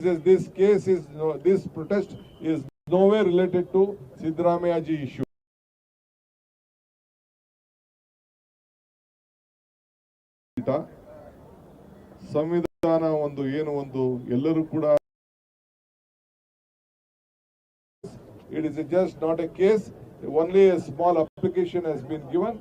This, this case is, no- this protest is nowhere related to Sidramaya ji issue. ಸಂವಿಧಾನ ಒಂದು ಏನು ಒಂದು ಎಲ್ಲರೂ ಕೂಡ it is just not a case, only a small application has been given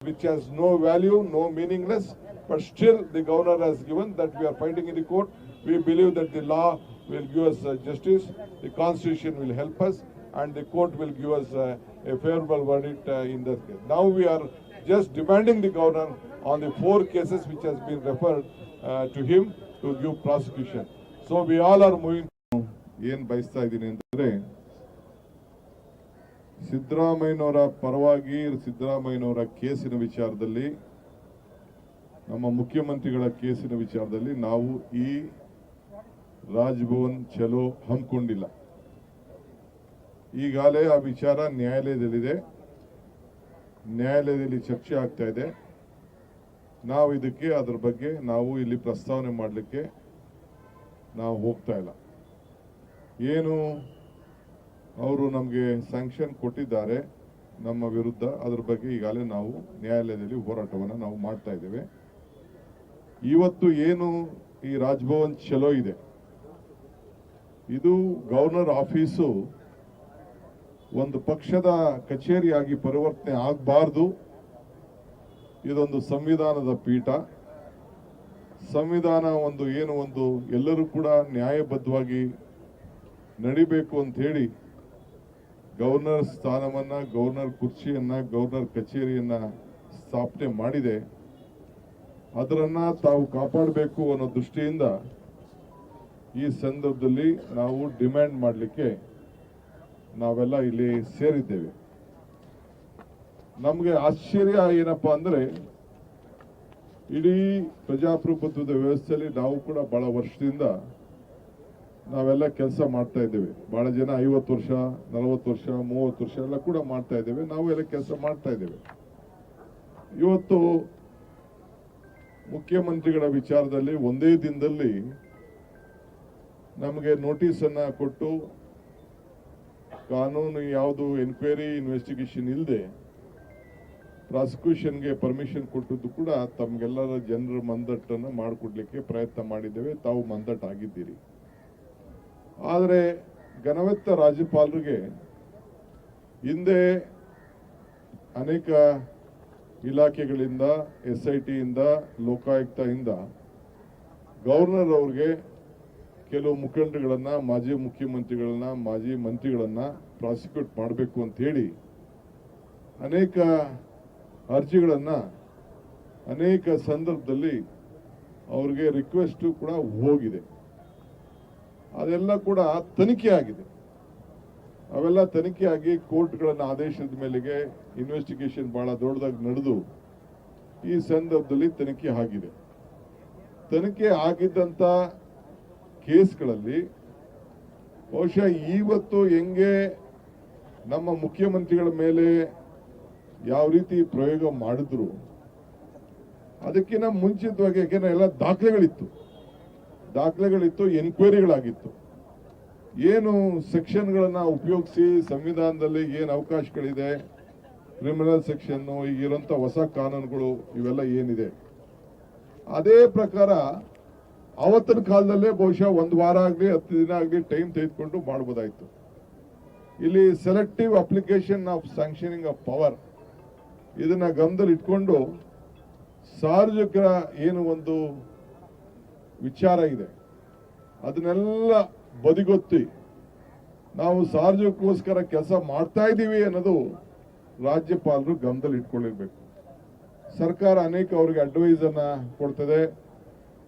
which has no value, no meaningless, but still the governor has given that we are fighting in the court. We believe that the law will give us uh, justice, the constitution will help us, and the court will give us uh, a favorable verdict uh, in that case. Now we are just demanding the governor on the four cases which has been referred uh, to him to give prosecution. So we all are moving. ಏನ್ ಬಯಸ್ತಾ ಇದ್ದೀನಿ ಅಂದ್ರೆ ಸಿದ್ದರಾಮಯ್ಯನವರ ಪರವಾಗಿ ಸಿದ್ದರಾಮಯ್ಯನವರ ಕೇಸಿನ ವಿಚಾರದಲ್ಲಿ ನಮ್ಮ ಮುಖ್ಯಮಂತ್ರಿಗಳ ಕೇಸಿನ ವಿಚಾರದಲ್ಲಿ ನಾವು ಈ ರಾಜ್ಭವನ್ ಚಲೋ ಹಮ್ಮಿಕೊಂಡಿಲ್ಲ. ಈಗಾಗಲೇ ಆ ವಿಚಾರ ನ್ಯಾಯಾಲಯದಲ್ಲಿದೆ. ನ್ಯಾಯಾಲಯದಲ್ಲಿ ಚರ್ಚೆ ಆಗ್ತಾ ಇದೆ. ನಾವು ಇದಕ್ಕೆ ಅದ್ರ ಬಗ್ಗೆ ನಾವು ಇಲ್ಲಿ ಪ್ರಸ್ತಾವನೆ ಮಾಡಲಿಕ್ಕೆ ನಾವು ಹೋಗ್ತಾ ಇಲ್ಲ. ಏನು ಅವರು ನಮಗೆ ಸ್ಯಾಂಕ್ಷನ್ ಕೊಟ್ಟಿದ್ದಾರೆ ನಮ್ಮ ವಿರುದ್ಧ, ಅದ್ರ ಬಗ್ಗೆ ಈಗಾಗಲೇ ನಾವು ನ್ಯಾಯಾಲಯದಲ್ಲಿ ಹೋರಾಟವನ್ನು ನಾವು ಮಾಡ್ತಾ ಇದ್ದೇವೆ. ಇವತ್ತು ಏನು ಈ ರಾಜ್ಭವನ್ ಚಲೋ ಇದೆ? ಇದು ಗವರ್ನರ್ ಆಫೀಸು ಒಂದು ಪಕ್ಷದ ಕಚೇರಿಯಾಗಿ ಪರಿವರ್ತನೆ ಆಗಬಾರ್ದು. ಇದೊಂದು ಸಂವಿಧಾನದ ಪೀಠ. ಸಂವಿಧಾನ ಒಂದು ಏನು ಒಂದು ಎಲ್ಲರೂ ಕೂಡ ನ್ಯಾಯಬದ್ಧವಾಗಿ ನಡಿಬೇಕು ಅಂತ ಹೇಳಿ ಗವರ್ನರ್ ಸ್ಥಾನವನ್ನು, ಗವರ್ನರ್ ಕುರ್ಚಿಯನ್ನು, ಗವರ್ನರ್ ಕಚೇರಿಯನ್ನು ಸ್ಥಾಪನೆ ಮಾಡಿದೆ. ಅದರನ್ನು ತಾವು ಕಾಪಾಡಬೇಕು ಅನ್ನೋ ದೃಷ್ಟಿಯಿಂದ ಈ ಸಂದರ್ಭದಲ್ಲಿ ನಾವು ಡಿಮ್ಯಾಂಡ್ ಮಾಡಲಿಕ್ಕೆ ನಾವೆಲ್ಲ ಇಲ್ಲಿ ಸೇರಿದ್ದೇವೆ. ನಮಗೆ ಆಶ್ಚರ್ಯ ಏನಪ್ಪಾ ಅಂದ್ರೆ, ಇಡೀ ಪ್ರಜಾಪ್ರಭುತ್ವದ ವ್ಯವಸ್ಥೆಯಲ್ಲಿ ನಾವು ಕೂಡ ಬಹಳ ವರ್ಷದಿಂದ ನಾವೆಲ್ಲ ಕೆಲಸ ಮಾಡ್ತಾ ಇದ್ದೇವೆ. ಬಹಳ ಜನ ಐವತ್ತು ವರ್ಷ, ನಲವತ್ತು ವರ್ಷ, ಮೂವತ್ತು ವರ್ಷ ಎಲ್ಲ ಕೂಡ ಮಾಡ್ತಾ ಇದ್ದೇವೆ. ನಾವು ಎಲ್ಲ ಕೆಲಸ ಮಾಡ್ತಾ ಇದ್ದೇವೆ. ಇವತ್ತು ಮುಖ್ಯಮಂತ್ರಿಗಳ ವಿಚಾರದಲ್ಲಿ ಒಂದೇ ದಿನದಲ್ಲಿ ನಮಗೆ ನೋಟಿಸ್ ಅನ್ನ ಕೊಟ್ಟು ಕಾನೂನು ಯಾವುದು ಎನ್ಕ್ವೈರಿ ಇನ್ವೆಸ್ಟಿಗೇಷನ್ ಇಲ್ಲದೆ ಪ್ರಾಸಿಕ್ಯೂಷನ್ಗೆ ಪರ್ಮಿಷನ್ ಕೊಟ್ಟದ್ದು ಕೂಡ ತಮಗೆಲ್ಲರ ಜನರ ಮಂದಟ್ಟನ್ನು ಮಾಡಿಕೊಡ್ಲಿಕ್ಕೆ ಪ್ರಯತ್ನ ಮಾಡಿದ್ದೇವೆ. ತಾವು ಮಂದಟ್ಟಾಗಿದ್ದೀರಿ ಆದರೆ ಘನವೆತ್ತ ರಾಜ್ಯಪಾಲರಿಗೆ ಹಿಂದೆ ಅನೇಕ ಇಲಾಖೆಗಳಿಂದ ಎಸ್ ಐ ಟಿಯಿಂದ ಲೋಕಾಯುಕ್ತದಿಂದ ಗವರ್ನರ್ ಅವ್ರಿಗೆ ಕೆಲವು ಮುಖಂಡರುಗಳನ್ನ ಮಾಜಿ ಮುಖ್ಯಮಂತ್ರಿಗಳನ್ನ, ಮಾಜಿ ಮಂತ್ರಿಗಳನ್ನ ಪ್ರಾಸಿಕ್ಯೂಟ್ ಮಾಡಬೇಕು ಅಂತ ಹೇಳಿ ಅನೇಕ ಅರ್ಜಿಗಳನ್ನ ಅನೇಕ ಸಂದರ್ಭದಲ್ಲಿ ಅವ್ರಿಗೆ ರಿಕ್ವೆಸ್ಟ್ ಕೂಡ ಹೋಗಿದೆ. ಅದೆಲ್ಲ ಕೂಡ ತನಿಖೆ ಆಗಿದೆ. ಅವೆಲ್ಲ ತನಿಖೆ ಆಗಿ ಕೋರ್ಟ್ಗಳನ್ನ ಆದೇಶದ ಮೇಲೆಗೆ ಇನ್ವೆಸ್ಟಿಗೇಷನ್ ಬಹಳ ದೊಡ್ಡದಾಗಿ ನಡೆದು ಈ ಸಂದರ್ಭದಲ್ಲಿ ತನಿಖೆ ಆಗಿದೆ. ತನಿಖೆ ಆಗಿದ್ದಂತ ಕೇಸ್ಗಳಲ್ಲಿ ಬಹುಶಃ ಇವತ್ತು ಹೆಂಗೆ ನಮ್ಮ ಮುಖ್ಯಮಂತ್ರಿಗಳ ಮೇಲೆ ಯಾವ ರೀತಿ ಪ್ರಯೋಗ ಮಾಡಿದ್ರು, ಅದಕ್ಕಿಂತ ಮುಂಚಿತವಾಗಿ ಯಾಕೆಂದ್ರೆ ಎಲ್ಲ ದಾಖಲೆಗಳಿತ್ತು. ದಾಖಲೆಗಳಿತ್ತು, ಎನ್ಕ್ವೈರಿಗಳಾಗಿತ್ತು. ಏನು ಸೆಕ್ಷನ್ಗಳನ್ನು ಉಪಯೋಗಿಸಿ ಸಂವಿಧಾನದಲ್ಲಿ ಏನು ಅವಕಾಶಗಳಿದೆ, ಕ್ರಿಮಿನಲ್ ಸೆಕ್ಷನ್ ಈಗಿರೋಂಥ ಹೊಸ ಕಾನೂನುಗಳು ಇವೆಲ್ಲ ಏನಿದೆ. ಅದೇ ಪ್ರಕಾರ ಅವತ್ತಿನ ಕಾಲದಲ್ಲೇ ಬಹುಶಃ ಒಂದು ವಾರ ಆಗಲಿ, ಹತ್ತು ದಿನ ಆಗಲಿ ಟೈಮ್ ತೆಗೆದುಕೊಂಡು ಮಾಡ್ಬೋದಾಯಿತು. ಇಲ್ಲಿ selective application of sanctioning of power ಇದನ್ನ ಗಮನದಲ್ಲಿ ಇಟ್ಕೊಂಡು ಸಾರ್ವಜನಿಕರ ಏನು ಒಂದು ವಿಚಾರ ಇದೆ. ಅದನ್ನೆಲ್ಲ ಬದಿಗೊತ್ತಿ ನಾವು ಸಾರ್ವಜನಿಕೋಸ್ಕರ ಕೆಲಸ ಮಾಡ್ತಾ ಇದ್ದೀವಿ ಅನ್ನೋದು ರಾಜ್ಯಪಾಲರು ಗಮನದಲ್ಲಿ ಇಟ್ಕೊಂಡಿರ್ಬೇಕು. ಸರ್ಕಾರ ಅನೇಕ ಅವರಿಗೆ ಅಡ್ವೈಸನ್ನು ಕೊಡ್ತದೆ.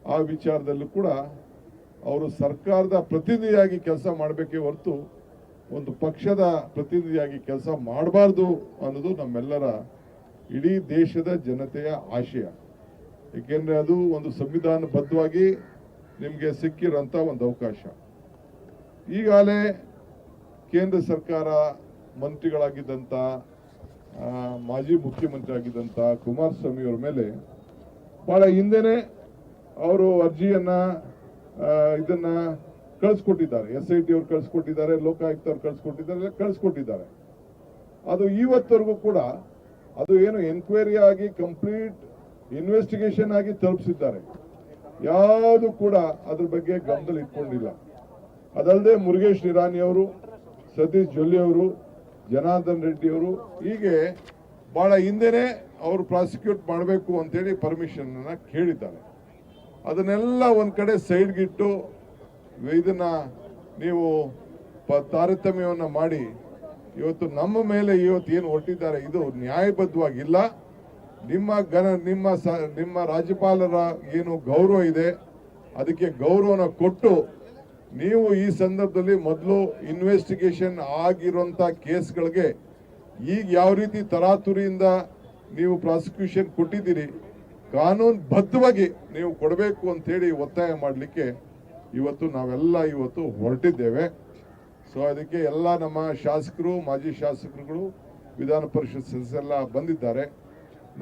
ಆ ವಿಚಾರದಲ್ಲೂ ಕೂಡ ಅವರು ಸರ್ಕಾರದ ಪ್ರತಿನಿಧಿಯಾಗಿ ಕೆಲಸ ಮಾಡಬೇಕೇ ಹೊರತು ಒಂದು ಪಕ್ಷದ ಪ್ರತಿನಿಧಿಯಾಗಿ ಕೆಲಸ ಮಾಡಬಾರ್ದು ಅನ್ನೋದು ನಮ್ಮೆಲ್ಲರ ಇಡೀ ದೇಶದ ಜನತೆಯ ಆಶಯ. ಏಕೆಂದರೆ ಅದು ಒಂದು ಸಂವಿಧಾನಬದ್ಧವಾಗಿ ನಿಮಗೆ ಸಿಕ್ಕಿರೋಂಥ ಒಂದು ಅವಕಾಶ. ಈಗಾಗಲೇ ಕೇಂದ್ರ ಸರ್ಕಾರ ಮಂತ್ರಿಗಳಾಗಿದ್ದಂಥ ಮಾಜಿ ಮುಖ್ಯಮಂತ್ರಿ ಆಗಿದ್ದಂಥ ಕುಮಾರಸ್ವಾಮಿ ಅವರ ಮೇಲೆ ಭಾಳ ಹಿಂದೆನೆ ಅವರು ಅರ್ಜಿಯನ್ನ ಇದನ್ನ ಕಳಿಸ್ಕೊಟ್ಟಿದ್ದಾರೆ. ಎಸ್ ಐ ಟಿ ಅವ್ರು ಕಳಿಸ್ಕೊಟ್ಟಿದ್ದಾರೆ, ಲೋಕಾಯುಕ್ತ ಅವ್ರು ಕಳಿಸ್ಕೊಟ್ಟಿದ್ದಾರೆ ಕಳಿಸ್ಕೊಟ್ಟಿದ್ದಾರೆ. ಅದು ಇವತ್ತವರೆಗೂ ಕೂಡ ಅದು ಏನು ಎನ್ಕ್ವೈರಿ ಆಗಿ ಕಂಪ್ಲೀಟ್ ಇನ್ವೆಸ್ಟಿಗೇಷನ್ ಆಗಿ ತಲುಪಿಸಿದ್ದಾರೆ. ಯಾವುದು ಕೂಡ ಅದ್ರ ಬಗ್ಗೆ ಗಮನದಲ್ಲಿ ಇಟ್ಕೊಂಡಿಲ್ಲ. ಅದಲ್ಲದೆ ಮುರುಗೇಶ್ ನಿರಾಣಿ ಅವರು, ಸತೀಶ್ ಜೊಲ್ಲಿ ಅವರು, ಜನಾರ್ದನ್ ರೆಡ್ಡಿ ಅವರು, ಹೀಗೆ ಬಹಳ ಹಿಂದೆನೆ ಅವರು ಪ್ರಾಸಿಕ್ಯೂಟ್ ಮಾಡಬೇಕು ಅಂತೇಳಿ ಪರ್ಮಿಷನ್ ಕೇಳಿದ್ದಾರೆ. ಅದನ್ನೆಲ್ಲ ಒಂದು ಕಡೆ ಸೈಡ್ಗಿಟ್ಟು ಇದನ್ನ ನೀವು ಪ- ತಾರತಮ್ಯವನ್ನ ಮಾಡಿ, ಇವತ್ತು ನಮ್ಮ ಮೇಲೆ ಇವತ್ತು ಏನು ಹೊರಟಿದ್ದಾರೆ, ಇದು ನ್ಯಾಯಬದ್ಧವಾಗಿಲ್ಲ. ನಿಮ್ಮ ಗಣ ನಿಮ್ಮ ಸ- ನಿಮ್ಮ ರಾಜ್ಯಪಾಲರ ಏನು ಗೌರವ ಇದೆ, ಅದಕ್ಕೆ ಗೌರವನ ಕೊಟ್ಟು ನೀವು ಈ ಸಂದರ್ಭದಲ್ಲಿ ಮೊದಲು ಇನ್ವೆಸ್ಟಿಗೇಷನ್ ಆಗಿರುವಂತ ಕೇಸ್ಗಳಿಗೆ ಈಗ ಯಾವ ರೀತಿ ತರಾತುರಿಯಿಂದ ನೀವು ಪ್ರಾಸಿಕ್ಯೂಷನ್ ಕೊಟ್ಟಿದ್ದೀರಿ ಕಾನೂನು ಬದ್ಧವಾಗಿ ನೀವು ಕೊಡಬೇಕು ಅಂತ ಹೇಳಿ ಒತ್ತಾಯ ಮಾಡಲಿಕ್ಕೆ ಇವತ್ತು ನಾವೆಲ್ಲ ಇವತ್ತು ಹೊರಟಿದ್ದೇವೆ. ಸೊ ಅದಕ್ಕೆ ಎಲ್ಲ ನಮ್ಮ ಶಾಸಕರು, ಮಾಜಿ ಶಾಸಕರುಗಳು, ವಿಧಾನ ಪರಿಷತ್ ಸದಸ್ಯರೆಲ್ಲ ಬಂದಿದ್ದಾರೆ.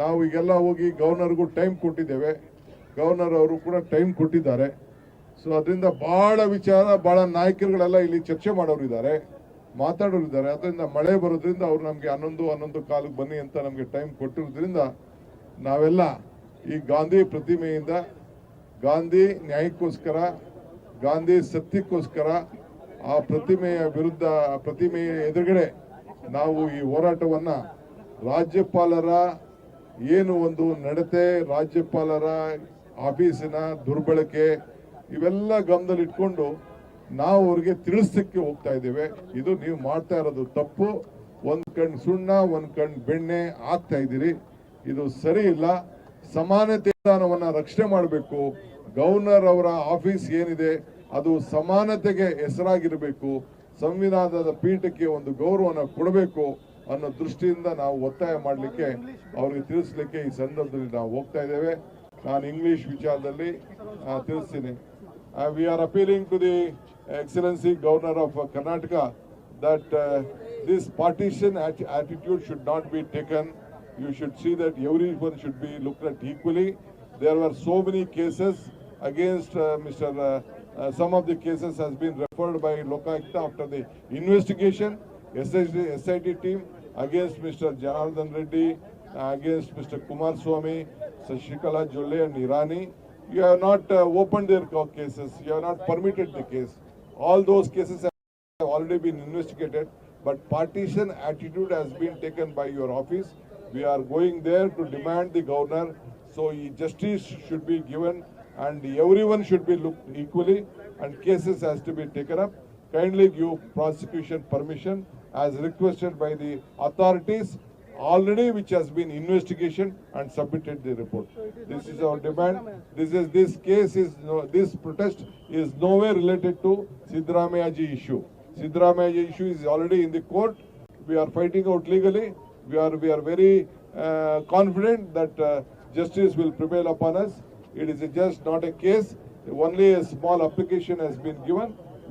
ನಾವು ಈಗೆಲ್ಲ ಹೋಗಿ ಗವರ್ನರ್ಗೂ ಟೈಮ್ ಕೊಟ್ಟಿದ್ದೇವೆ. ಗವರ್ನರ್ ಅವರು ಕೂಡ ಟೈಮ್ ಕೊಟ್ಟಿದ್ದಾರೆ. ಸೊ ಅದರಿಂದ ಭಾಳ ವಿಚಾರ, ಭಾಳ ನಾಯಕರುಗಳೆಲ್ಲ ಇಲ್ಲಿ ಚರ್ಚೆ ಮಾಡೋರು ಇದ್ದಾರೆ, ಮಾತಾಡೋರು ಇದ್ದಾರೆ. ಅದರಿಂದ ಮಳೆ ಬರೋದ್ರಿಂದ ಅವ್ರು ನಮಗೆ ಹನ್ನೊಂದು ಹನ್ನೊಂದು ಕಾಲಕ್ಕೆ ಬನ್ನಿ ಅಂತ ನಮಗೆ ಟೈಮ್ ಕೊಟ್ಟಿರೋದ್ರಿಂದ ನಾವೆಲ್ಲ ಈ ಗಾಂಧಿ ಪ್ರತಿಮೆಯಿಂದ ಗಾಂಧಿ ನ್ಯಾಯಕ್ಕೋಸ್ಕರ, ಗಾಂಧಿ ಸತ್ಯಕ್ಕೋಸ್ಕರ ಆ ಪ್ರತಿಮೆಯ ವಿರುದ್ಧ ಪ್ರತಿಮೆಯ ಎದುರುಗಡೆ ನಾವು ಈ ಹೋರಾಟವನ್ನು ರಾಜ್ಯಪಾಲರ ಏನು ಒಂದು ನಡತೆ, ರಾಜ್ಯಪಾಲರ ಆಫೀಸಿನ ದುರ್ಬಳಕೆ ಇವೆಲ್ಲ ಗಮನದಲ್ಲಿಟ್ಕೊಂಡು ನಾವು ಅವ್ರಿಗೆ ತಿಳಿಸಕ್ಕೆ ಹೋಗ್ತಾ ಇದ್ದೇವೆ. ಇದು ನೀವು ಮಾಡ್ತಾ ಇರೋದು ತಪ್ಪು. ಒಂದು ಕಣ್ ಸುಣ್ಣ, ಒಂದು ಕಣ್ ಬೆಣ್ಣೆ ಆಗ್ತಾ ಇದ್ದೀರಿ. ಇದು ಸರಿ ಇಲ್ಲ. ಸಮಾನತೆ ವಿಧಾನವನ್ನು ರಕ್ಷಣೆ ಮಾಡಬೇಕು. ಗವರ್ನರ್ ಅವರ ಆಫೀಸ್ ಏನಿದೆ, ಅದು ಸಮಾನತೆಗೆ ಹೆಸರಾಗಿರಬೇಕು. ಸಂವಿಧಾನದ ಪೀಠಕ್ಕೆ ಒಂದು ಗೌರವನ ಕೊಡಬೇಕು ಅನ್ನೋ ದೃಷ್ಟಿಯಿಂದ ನಾವು ಒತ್ತಾಯ ಮಾಡಲಿಕ್ಕೆ, ಅವರಿಗೆ ತಿಳಿಸ್ಲಿಕ್ಕೆ ಈ ಸಂದರ್ಭದಲ್ಲಿ ನಾವು ಹೋಗ್ತಾ ಇದ್ದೇವೆ. ನಾನು ಇಂಗ್ಲಿಷ್ ವಿಚಾರದಲ್ಲಿ ತಿಳಿಸ್ತೀನಿ. We are appealing to the excellency governor of Karnataka that this partition attitude should not be taken. You should see that everyone should be looked at equally. There were so many cases against uh, Mr. Uh, uh, some of the cases has been referred by Lokayukta after the investigation. SIT, team against Mr. Janardhan Reddy, against Mr. Kumar Swamy, Sashikala Jolle and Irani. You have not uh, opened their cases. You have not permitted the case. All those cases have already been investigated, but partition attitude has been taken by your office. We are going there to demand the governor, so justice should be given and everyone should be looked equally and cases has to be taken up. Kindly give prosecution permission as requested by the authorities already which has been investigation and submitted the report. This is our demand. This is, this case is, no- this protest is nowhere related to Sidramaya issue. Sidramaya issue is already in the court. We are fighting out legally. We are, we are very uh, confident that uh, justice will prevail upon us. It is just not a case. Only a small application has been given,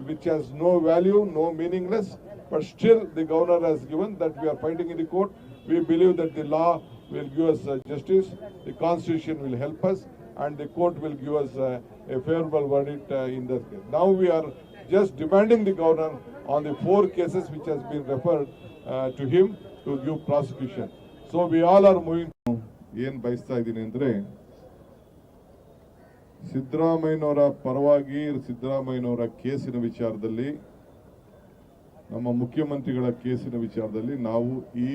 which has no value, no meaningless. But still, the governor has given that we are fighting in the court. We believe that the law will give us uh, justice, the constitution will help us, and the court will give us uh, a favorable verdict uh, in that case. Now we are just demanding the governor on the four cases which has been referred uh, to him to give prosecution so we all are moving ಏನ್ ಬಯಸ್ತಾ ಇದ್ದೀನಿ ಅಂದ್ರೆ, ಸಿದ್ದರಾಮಯ್ಯನವರ ಪರವಾಗಿ ಸಿದ್ದರಾಮಯ್ಯನವರ ಕೇಸಿನ ವಿಚಾರದಲ್ಲಿ, ನಮ್ಮ ಮುಖ್ಯಮಂತ್ರಿಗಳ ಕೇಸಿನ ವಿಚಾರದಲ್ಲಿ ನಾವು ಈ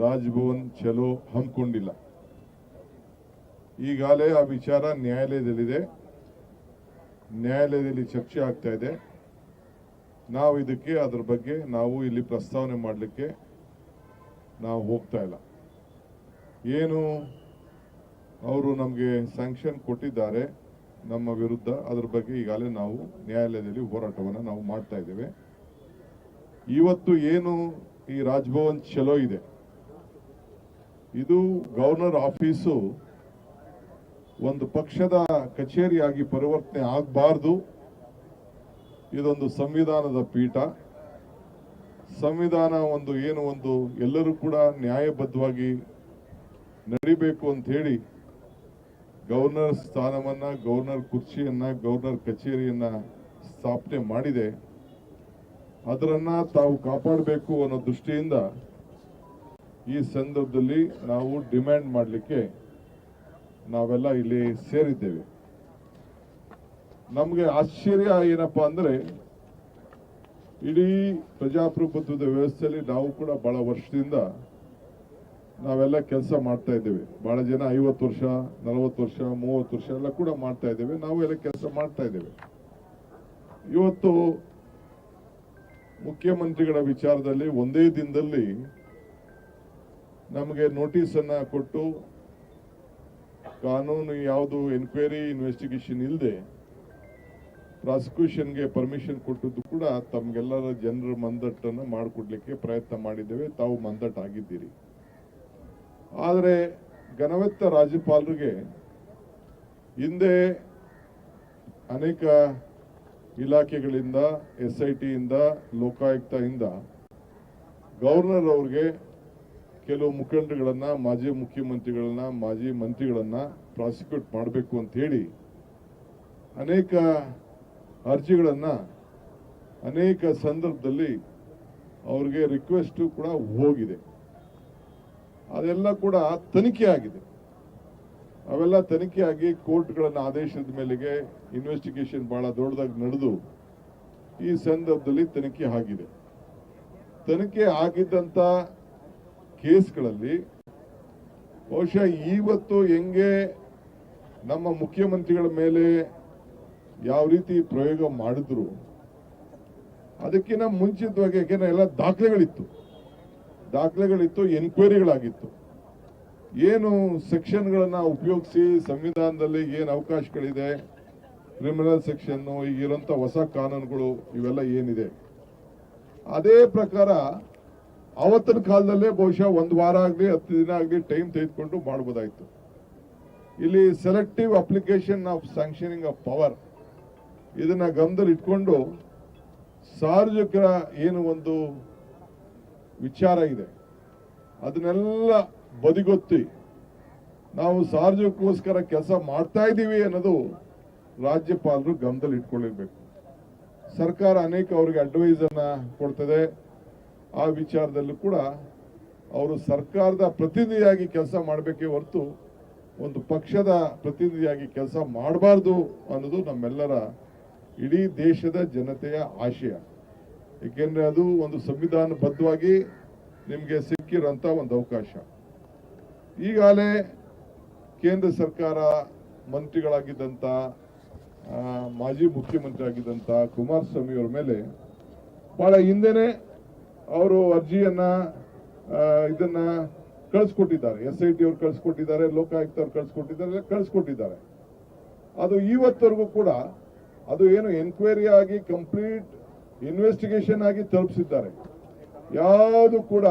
ರಾಜ್ಭವನ್ ಚಲೋ ಹಮ್ಮಿಕೊಂಡಿಲ್ಲ. ಈಗಾಗಲೇ ಆ ವಿಚಾರ ನ್ಯಾಯಾಲಯದಲ್ಲಿದೆ. ನ್ಯಾಯಾಲಯದಲ್ಲಿ ಚರ್ಚೆ ಆಗ್ತಾ ಇದೆ. ನಾವು ಇದಕ್ಕೆ ಅದ್ರ ಬಗ್ಗೆ ನಾವು ಇಲ್ಲಿ ಪ್ರಸ್ತಾವನೆ ಮಾಡಲಿಕ್ಕೆ ನಾವು ಹೋಗ್ತಾ ಇಲ್ಲ. ಏನು ಅವರು ನಮಗೆ ಸ್ಯಾಂಕ್ಷನ್ ಕೊಟ್ಟಿದ್ದಾರೆ ನಮ್ಮ ವಿರುದ್ಧ, ಅದ್ರ ಬಗ್ಗೆ ಈಗಾಗಲೇ ನಾವು ನ್ಯಾಯಾಲಯದಲ್ಲಿ ಹೋರಾಟವನ್ನು ನಾವು ಮಾಡ್ತಾ ಇದ್ದೇವೆ. ಇವತ್ತು ಏನು ಈ ರಾಜ್ಭವನ್ ಚಲೋ ಇದೆ? ಇದು ಗವರ್ನರ್ ಆಫೀಸು ಒಂದು ಪಕ್ಷದ ಕಚೇರಿಯಾಗಿ ಪರಿವರ್ತನೆ ಆಗಬಾರ್ದು. ಇದೊಂದು ಸಂವಿಧಾನದ ಪೀಠ. ಸಂವಿಧಾನ ಒಂದು ಏನು ಒಂದು ಎಲ್ಲರೂ ಕೂಡ ನ್ಯಾಯಬದ್ಧವಾಗಿ ನಡಿಬೇಕು ಅಂತ ಹೇಳಿ ಗವರ್ನರ್ ಸ್ಥಾನವನ್ನ, ಗವರ್ನರ್ ಕುರ್ಚಿಯನ್ನ, ಗವರ್ನರ್ ಕಚೇರಿಯನ್ನ ಸ್ಥಾಪನೆ ಮಾಡಿದೆ. ಅದರನ್ನ ತಾವು ಕಾಪಾಡಬೇಕು ಅನ್ನೋ ದೃಷ್ಟಿಯಿಂದ ಈ ಸಂದರ್ಭದಲ್ಲಿ ನಾವು ಡಿಮ್ಯಾಂಡ್ ಮಾಡಲಿಕ್ಕೆ ನಾವೆಲ್ಲ ಇಲ್ಲಿ ಸೇರಿದ್ದೇವೆ. ನಮಗೆ ಆಶ್ಚರ್ಯ ಏನಪ್ಪಾ ಅಂದ್ರೆ, ಇಡೀ ಪ್ರಜಾಪ್ರಭುತ್ವದ ವ್ಯವಸ್ಥೆಯಲ್ಲಿ ನಾವು ಕೂಡ ಬಹಳ ವರ್ಷದಿಂದ ನಾವೆಲ್ಲ ಕೆಲಸ ಮಾಡ್ತಾ ಇದ್ದೇವೆ. ಬಹಳ ಜನ ಐವತ್ತು ವರ್ಷ, ನಲವತ್ತು ವರ್ಷ, ಮೂವತ್ತು ವರ್ಷ ಎಲ್ಲ ಕೂಡ ಮಾಡ್ತಾ ಇದ್ದೇವೆ. ನಾವು ಎಲ್ಲ ಕೆಲಸ ಮಾಡ್ತಾ ಇದ್ದೇವೆ. ಇವತ್ತು ಮುಖ್ಯಮಂತ್ರಿಗಳ ವಿಚಾರದಲ್ಲಿ ಒಂದೇ ದಿನದಲ್ಲಿ ನಮಗೆ ನೋಟಿಸ್ ಅನ್ನ ಕೊಟ್ಟು, ಕಾನೂನು ಯಾವುದು ಎನ್ಕ್ವೈರಿ ಇನ್ವೆಸ್ಟಿಗೇಷನ್ ಇಲ್ಲದೆ ಪ್ರಾಸಿಕ್ಯೂಷನ್ಗೆ ಪರ್ಮಿಷನ್ ಕೊಟ್ಟದ್ದು ಕೂಡ ತಮಗೆಲ್ಲರ ಜನರ ಮಂದಟ್ಟನ್ನು ಮಾಡಿಕೊಡ್ಲಿಕ್ಕೆ ಪ್ರಯತ್ನ ಮಾಡಿದ್ದೇವೆ. ತಾವು ಮಂದಟ್ ಆಗಿದ್ದೀರಿ ಆದರೆ ಘನವೆತ್ತ ರಾಜ್ಯಪಾಲರಿಗೆ ಹಿಂದೆ ಅನೇಕ ಇಲಾಖೆಗಳಿಂದ ಎಸ್ ಐ ಟಿಯಿಂದ ಲೋಕಾಯುಕ್ತದಿಂದ ಗವರ್ನರ್ ಅವ್ರಿಗೆ ಕೆಲವು ಮುಖಂಡರುಗಳನ್ನು, ಮಾಜಿ ಮುಖ್ಯಮಂತ್ರಿಗಳನ್ನ, ಮಾಜಿ ಮಂತ್ರಿಗಳನ್ನು ಪ್ರಾಸಿಕ್ಯೂಟ್ ಮಾಡಬೇಕು ಅಂತ ಹೇಳಿ ಅನೇಕ ಅರ್ಜಿಗಳನ್ನ ಅನೇಕ ಸಂದರ್ಭದಲ್ಲಿ ಅವ್ರಿಗೆ ರಿಕ್ವೆಸ್ಟ್ ಕೂಡ ಹೋಗಿದೆ. ಅದೆಲ್ಲ ಕೂಡ ತನಿಖೆ ಆಗಿದೆ. ಅವೆಲ್ಲ ತನಿಖೆ ಆಗಿ ಕೋರ್ಟ್ಗಳನ್ನ ಆದೇಶದ ಮೇಲೆಗೆ ಇನ್ವೆಸ್ಟಿಗೇಷನ್ ಬಹಳ ದೊಡ್ಡದಾಗಿ ನಡೆದು ಈ ಸಂದರ್ಭದಲ್ಲಿ ತನಿಖೆ ಆಗಿದೆ. ತನಿಖೆ ಆಗಿದ್ದಂಥ ಕೇಸ್ಗಳಲ್ಲಿ ಬಹುಶಃ ಇವತ್ತು ಹೆಂಗೆ ನಮ್ಮ ಮುಖ್ಯಮಂತ್ರಿಗಳ ಮೇಲೆ ಯಾವ ರೀತಿ ಪ್ರಯೋಗ ಮಾಡಿದ್ರು ಅದಕ್ಕಿಂತ ಮುಂಚಿತವಾಗಿ ಯಾಕೆಂದ್ರೆ ಎಲ್ಲ ದಾಖಲೆಗಳಿತ್ತು. ದಾಖಲೆಗಳಿತ್ತು, ಎನ್ಕ್ವೈರಿಗಳಾಗಿತ್ತು. ಏನು ಸೆಕ್ಷನ್ಗಳನ್ನು ಉಪಯೋಗಿಸಿ ಸಂವಿಧಾನದಲ್ಲಿ ಏನು ಅವಕಾಶಗಳಿದೆ, ಕ್ರಿಮಿನಲ್ ಸೆಕ್ಷನ್ ಈಗಿರೋಂಥ ಹೊಸ ಕಾನೂನುಗಳು ಇವೆಲ್ಲ ಏನಿದೆ. ಅದೇ ಪ್ರಕಾರ ಅವತ್ತಿನ ಕಾಲದಲ್ಲೇ ಬಹುಶಃ ಒಂದು ವಾರ ಆಗಲಿ, ಹತ್ತು ದಿನ ಆಗಲಿ ಟೈಮ್ ತೆಗೆದುಕೊಂಡು ಮಾಡ್ಬೋದಾಗಿತ್ತು ಇಲ್ಲಿ selective application of sanctioning of power ಇದನ್ನ ಗಮನದಲ್ಲಿ ಇಟ್ಕೊಂಡು ಸಾರ್ವಜನಿಕರ ಏನು ಒಂದು ವಿಚಾರ ಇದೆ, ಅದನ್ನೆಲ್ಲ ಬದಿಗೊತ್ತಿ ನಾವು ಸಾರ್ವಜನಿಕೋಸ್ಕರ ಕೆಲಸ ಮಾಡ್ತಾ ಇದ್ದೀವಿ ಅನ್ನೋದು ರಾಜ್ಯಪಾಲರು ಗಮನದಲ್ಲಿ ಇಟ್ಕೊಂಡಿರ್ಬೇಕು. ಸರ್ಕಾರ ಅನೇಕ ಅವರಿಗೆ ಅಡ್ವೈಸ್ ಅನ್ನ ಕೊಡ್ತದೆ. ಆ ವಿಚಾರದಲ್ಲೂ ಕೂಡ ಅವರು ಸರ್ಕಾರದ ಪ್ರತಿನಿಧಿಯಾಗಿ ಕೆಲಸ ಮಾಡಬೇಕೇ ಹೊರತು ಒಂದು ಪಕ್ಷದ ಪ್ರತಿನಿಧಿಯಾಗಿ ಕೆಲಸ ಮಾಡಬಾರ್ದು ಅನ್ನೋದು ನಮ್ಮೆಲ್ಲರ ಇಡೀ ದೇಶದ ಜನತೆಯ ಆಶಯ. ಏಕೆಂದರೆ ಅದು ಒಂದು ಸಂವಿಧಾನಬದ್ಧವಾಗಿ ನಿಮಗೆ ಸಿಕ್ಕಿರೋಂಥ ಒಂದು ಅವಕಾಶ. ಈಗಾಗಲೇ ಕೇಂದ್ರ ಸರ್ಕಾರ ಮಂತ್ರಿಗಳಾಗಿದ್ದಂಥ ಮಾಜಿ ಮುಖ್ಯಮಂತ್ರಿ ಆಗಿದ್ದಂಥ ಕುಮಾರಸ್ವಾಮಿ ಅವರ ಮೇಲೆ ಬಹಳ ಹಿಂದೆನೆ ಅವರು ಅರ್ಜಿಯನ್ನು ಇದನ್ನು ಇದನ್ನ ಕಳಿಸ್ಕೊಟ್ಟಿದ್ದಾರೆ. ಎಸ್ ಐ ಟಿ ಅವ್ರು ಕಳಿಸ್ಕೊಟ್ಟಿದ್ದಾರೆ, ಲೋಕಾಯುಕ್ತ ಅವ್ರು ಕಳಿಸ್ಕೊಟ್ಟಿದ್ದಾರೆ ಕಳಿಸ್ಕೊಟ್ಟಿದ್ದಾರೆ. ಅದು ಇವತ್ತವರೆಗೂ ಕೂಡ ಅದು ಏನು ಎನ್ಕ್ವೈರಿ ಆಗಿ ಕಂಪ್ಲೀಟ್ ಇನ್ವೆಸ್ಟಿಗೇಷನ್ ಆಗಿ ತಲುಪಿಸಿದ್ದಾರೆ. ಯಾವುದು ಕೂಡ